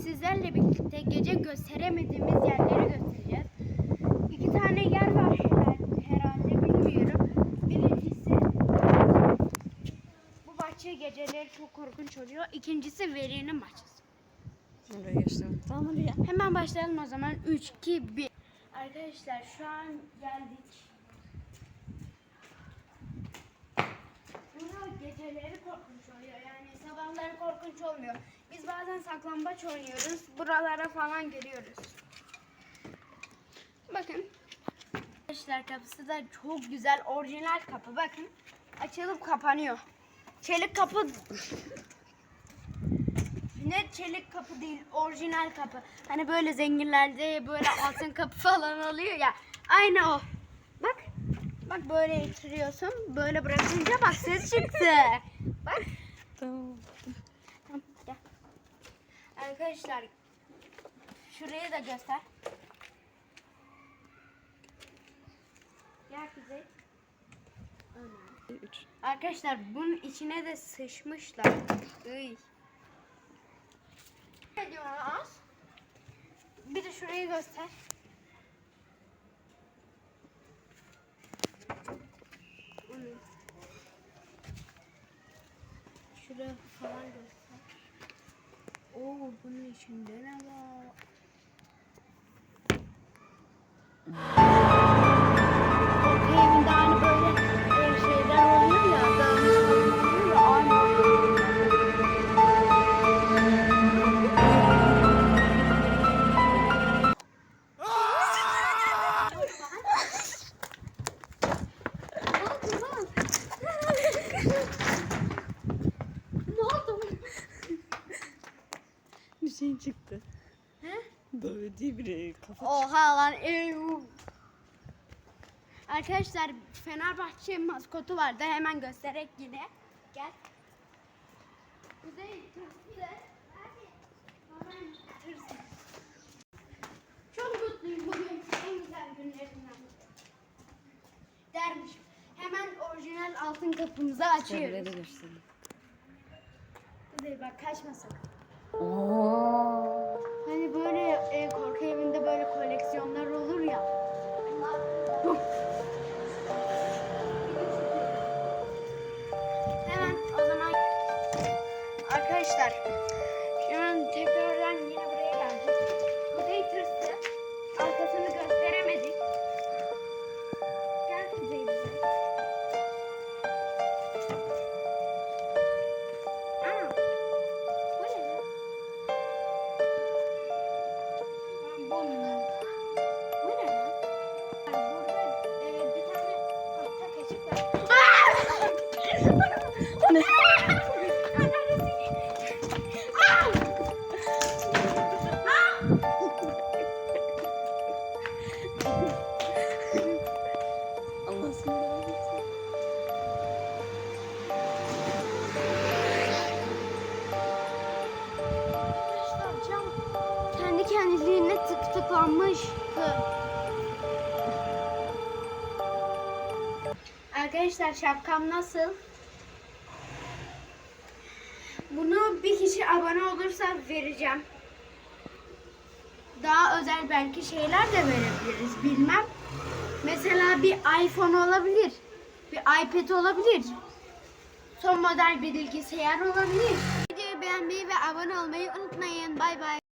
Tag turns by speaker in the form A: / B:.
A: sizlerle birlikte gece gösteremediğimiz yerleri göstereceğiz. İki tane yer var herhalde, bilmiyorum. Birincisi bu bahçe geceleri çok korkunç oluyor. İkincisi Veri'nin bahçesi.
B: Oraya geçtim. Tamam hadi ya.
A: Hemen başlayalım o zaman. 3, 2, 1. Arkadaşlar şu an geldik. Burada geceleri korkunç oluyor. Yani sabahları korkunç olmuyor. Biz bazen saklambaç oynuyoruz. Buralara falan giriyoruz. Bakın. Arkadaşlar kapısı da çok güzel. Orijinal kapı. Bakın. Açılıp kapanıyor. Çelik kapı Net çelik kapı değil, orijinal kapı. Hani böyle zenginlerde böyle altın kapı falan oluyor ya. Aynı o. Bak. Bak böyle itiriyorsun. Böyle bırakınca bak ses çıktı. Bak.
B: Tamam.
A: Arkadaşlar şurayı da göster. Gel Kuzey. Arkadaşlar bunun içine de sıçmışlar. Iy. Ne diyorsunuz? Bir de şurayı göster. Onu. Şuraya falan göster. Oo bunun içinde ne var?
B: Bir şey çıktı.
A: He?
B: Böyle değil bir kafa.
A: Oha lan ev. Arkadaşlar Fenerbahçe maskotu vardı. Hemen göstererek yine. Gel. Kuzey tırsın. Hadi. Hemen tırsın. Çok mutluyum bugün. En güzel günlerimden. Dermiş. Hemen orijinal altın kapımızı açıyoruz. Kuzey bak kaçma 哦 kendiliğine tık tıklanmıştı. Arkadaşlar şapkam nasıl? Bunu bir kişi abone olursa vereceğim. Daha özel belki şeyler de verebiliriz bilmem. Mesela bir iPhone olabilir. Bir iPad olabilir. Son model bir bilgisayar olabilir. Videoyu beğenmeyi ve abone olmayı unutmayın. Bay bay.